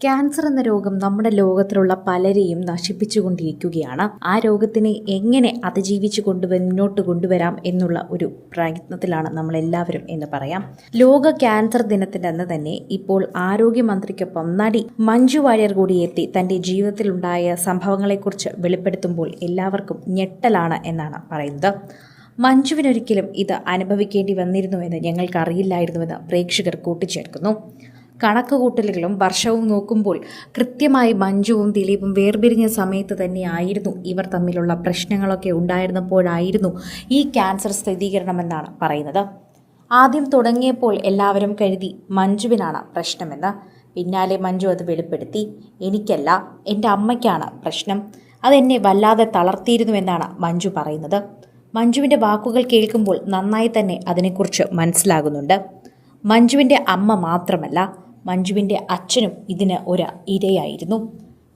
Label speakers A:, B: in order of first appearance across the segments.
A: Cancer എന്ന രോഗം നമ്മുടെ ലോകത്തിലുള്ള പലരെയും നശിപ്പിച്ചുകൊണ്ടിരിക്കുകയാണ്. ആ രോഗത്തിനെ എങ്ങനെ അതിജീവിച്ചു കൊണ്ട് മുന്നോട്ട് കൊണ്ടുവരാം എന്നുള്ള ഒരു പ്രയത്നത്തിലാണ് നമ്മൾ എല്ലാവരും എന്ന് പറയാം. ലോക ക്യാൻസർ ദിനത്തിന്റെ അന്ന് തന്നെ ഇപ്പോൾ ആരോഗ്യമന്ത്രിക്കൊപ്പം നടി മഞ്ജു വാര്യർ കൂടി എത്തി. തന്റെ ജീവിതത്തിലുണ്ടായ സംഭവങ്ങളെക്കുറിച്ച് വെളിപ്പെടുത്തുമ്പോൾ എല്ലാവർക്കും ഞെട്ടലാണ് എന്നാണ് പറയുന്നത്. മഞ്ജുവിനൊരിക്കലും ഇത് അനുഭവിക്കേണ്ടി വന്നിരുന്നുവെന്ന് ഞങ്ങൾക്കറിയില്ലായിരുന്നുവെന്ന് പ്രേക്ഷകർ കൂട്ടിച്ചേർക്കുന്നു. കണക്കുകൂട്ടലുകളും വർഷവും നോക്കുമ്പോൾ കൃത്യമായി മഞ്ജുവും ദിലീപും വേർപിരിഞ്ഞ സമയത്ത് തന്നെയായിരുന്നു ഇവർ തമ്മിലുള്ള പ്രശ്നങ്ങളൊക്കെ ഉണ്ടായിരുന്നപ്പോഴായിരുന്നു ഈ ക്യാൻസർ സ്ഥിരീകരണമെന്നാണ് പറയുന്നത്. ആദ്യം തുടങ്ങിയപ്പോൾ എല്ലാവരും കരുതി മഞ്ജുവിനാണ് പ്രശ്നമെന്ന്. പിന്നാലെ മഞ്ജു അത് വെളിപ്പെടുത്തി എനിക്കല്ല എന്റെ അമ്മയ്ക്കാണ് പ്രശ്നം. അതെന്നെ വല്ലാതെ തളർത്തിയിരുന്നുവെന്നാണ് മഞ്ജു പറയുന്നത്. മഞ്ജുവിന്റെ വാക്കുകൾ കേൾക്കുമ്പോൾ നന്നായി തന്നെ അതിനെക്കുറിച്ച് മനസ്സിലാകുന്നുണ്ട്. മഞ്ജുവിന്റെ അമ്മ മാത്രമല്ല മഞ്ജുവിന്റെ അച്ഛനും ഇതിന് ഒരു ഇരയായിരുന്നു.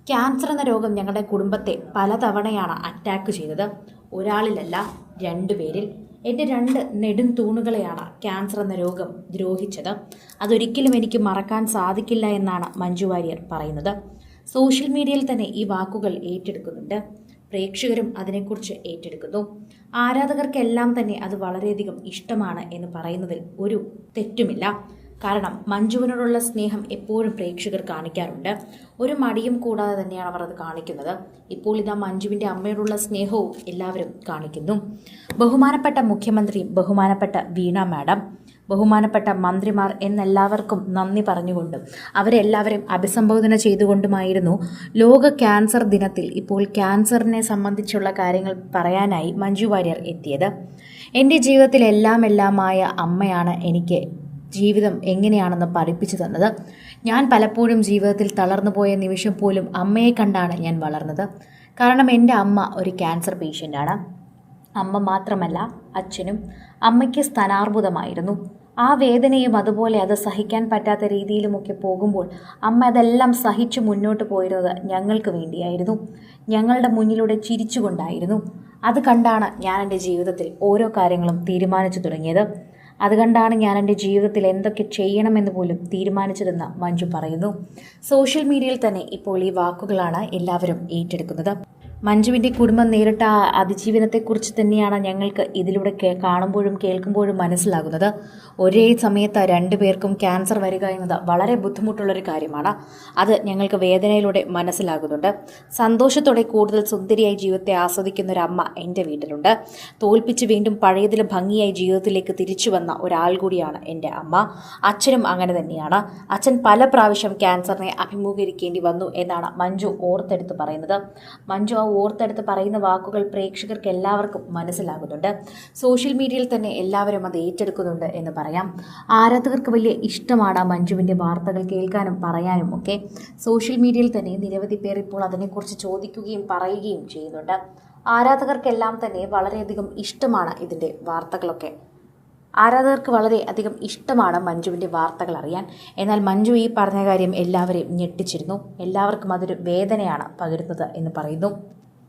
A: ക്യാൻസർ എന്ന രോഗം ഞങ്ങളുടെ കുടുംബത്തെ പലതവണയാണ് അറ്റാക്ക് ചെയ്തത്. ഒരാളിലല്ല രണ്ടുപേരിൽ എന്റെ രണ്ട് നെടും തൂണുകളെയാണ് ക്യാൻസർ എന്ന രോഗം ദ്രോഹിച്ചത്. അതൊരിക്കലും എനിക്ക് മറക്കാൻ സാധിക്കില്ല എന്നാണ് മഞ്ജു വാര്യർ പറയുന്നത്. സോഷ്യൽ മീഡിയയിൽ തന്നെ ഈ വാക്കുകൾ ഏറ്റെടുക്കുന്നുണ്ട്. പ്രേക്ഷകരും അതിനെക്കുറിച്ച് ഏറ്റെടുക്കുന്നു. ആരാധകർക്കെല്ലാം തന്നെ അത് വളരെയധികം ഇഷ്ടമാണ് എന്ന് പറയുന്നതിൽ ഒരു തെറ്റുമില്ല. കാരണം മഞ്ജുവിനോടുള്ള സ്നേഹം എപ്പോഴും പ്രേക്ഷകർ കാണിക്കാറുണ്ട്. ഒരു മടിയും കൂടാതെ തന്നെയാണ് അവർ അത് കാണിക്കുന്നത്. ഇപ്പോൾ ഇതാ മഞ്ജുവിന്റെ അമ്മയോടുള്ള സ്നേഹവും എല്ലാവരും കാണിക്കുന്നു. ബഹുമാനപ്പെട്ട മുഖ്യമന്ത്രി ബഹുമാനപ്പെട്ട വീണ മാഡം ബഹുമാനപ്പെട്ട മന്ത്രിമാർ എന്നെല്ലാവർക്കും നന്ദി പറഞ്ഞുകൊണ്ടും അവരെല്ലാവരും അഭിസംബോധന ചെയ്തുകൊണ്ടുമായിരുന്നു. ലോക ക്യാൻസർ ദിനത്തിൽ ഇപ്പോൾ ക്യാൻസറിനെ സംബന്ധിച്ചുള്ള കാര്യങ്ങൾ പറയാനായി മഞ്ജു വാര്യർ എത്തിയത്. എന്റെ ജീവിതത്തിൽ എല്ലാം എല്ലാമായ അമ്മയാണ് എനിക്ക് ജീവിതം എങ്ങനെയാണെന്ന് പഠിപ്പിച്ചു തന്നത്. ഞാൻ പലപ്പോഴും ജീവിതത്തിൽ തളർന്നു പോയ നിമിഷം പോലും അമ്മയെ കണ്ടാണ് ഞാൻ വളർന്നത്. കാരണം എന്റെ അമ്മ ഒരു ക്യാൻസർ പേഷ്യന്റാണ്. അമ്മ മാത്രമല്ല അച്ഛനും അമ്മയ്ക്ക് സ്ഥാനാർബുദമായിരുന്നു ആ വേദനയും അതുപോലെ അത് സഹിക്കാൻ പറ്റാത്ത രീതിയിലുമൊക്കെ പോകുമ്പോൾ അമ്മ അതെല്ലാം സഹിച്ച് മുന്നോട്ട് പോയിരുന്നത് ഞങ്ങൾക്ക് വേണ്ടിയായിരുന്നു. ഞങ്ങളുടെ മുന്നിലൂടെ ചിരിച്ചുകൊണ്ടായിരുന്നു. അത് കണ്ടാണ് ഞാൻ എന്റെ ജീവിതത്തിൽ ഓരോ കാര്യങ്ങളും തീരുമാനിച്ചു തുടങ്ങിയത്. അതുകൊണ്ടാണ് ഞാൻ എന്റെ ജീവിതത്തിൽ എന്തൊക്കെ ചെയ്യണമെന്ന് പോലും തീരുമാനിച്ചതെന്ന് മഞ്ജു പറയുന്നു. സോഷ്യൽ മീഡിയയിൽ തന്നെ ഇപ്പോൾ ഈ വാക്കുകളാണ് എല്ലാവരും ഏറ്റെടുക്കുന്നത്. മഞ്ജുവിന്റെ കുടുംബം നേരിട്ട അതിജീവനത്തെക്കുറിച്ച് തന്നെയാണ് ഞങ്ങൾക്ക് ഇതിലൂടെ കാണുമ്പോഴും കേൾക്കുമ്പോഴും മനസ്സിലാകുന്നത്. ഒരേ സമയത്ത് രണ്ടു പേർക്കും ക്യാൻസർ വരിക എന്നത് വളരെ ബുദ്ധിമുട്ടുള്ളൊരു കാര്യമാണ്. അത് ഞങ്ങൾക്ക് വേദനയിലൂടെ മനസ്സിലാകുന്നുണ്ട്. സന്തോഷത്തോടെ കൂടുതൽ സുന്ദരിയായി ജീവിതത്തെ ആസ്വദിക്കുന്ന ഒരു അമ്മ എന്റെ വീട്ടിലുണ്ട്. തോൽപ്പിച്ച് വീണ്ടും പഴയതിൽ ഭംഗിയായി ജീവിതത്തിലേക്ക് തിരിച്ചു വന്ന ഒരാൾ കൂടിയാണ് എന്റെ അമ്മ. അച്ഛനും അങ്ങനെ തന്നെയാണ്. അച്ഛൻ പല പ്രാവശ്യം ക്യാൻസറിനെ അഭിമുഖീകരിക്കേണ്ടി വന്നു എന്നാണ് മഞ്ജു ഓർത്തെടുത്ത് പറയുന്നത്. മഞ്ജു ആ ഓർത്തെടുത്ത് പറയുന്ന വാക്കുകൾ പ്രേക്ഷകർക്ക് എല്ലാവർക്കും മനസ്സിലാകുന്നുണ്ട്. സോഷ്യൽ മീഡിയയിൽ തന്നെ എല്ലാവരും അത് ഏറ്റെടുക്കുന്നുണ്ട് എന്ന് പറയാം. ആരാധകർക്ക് വലിയ ഇഷ്ടമാണ് മഞ്ജുവിന്റെ വാർത്തകൾ കേൾക്കാനും പറയാനും ഒക്കെ. സോഷ്യൽ മീഡിയയിൽ തന്നെ നിരവധി പേർ ഇപ്പോൾ അതിനെക്കുറിച്ച് ചോദിക്കുകയും പറയുകയും ചെയ്യുന്നുണ്ട്. ആരാധകർക്കെല്ലാം തന്നെ വളരെയധികം ഇഷ്ടമാണ് ഇതിന്റെ വാർത്തകളൊക്കെ. ആരാധകർക്ക് വളരെ അധികം ഇഷ്ടമാണ് മഞ്ജുവിന്റെ വാർത്തകൾ അറിയാൻ. എന്നാൽ മഞ്ജു ഈ പറഞ്ഞ കാര്യം എല്ലാവരെയും ഞെട്ടിച്ചിരുന്നു. എല്ലാവർക്കും അതൊരു വേദനയാണ് പകരുന്നത് എന്ന് പറയുന്നു.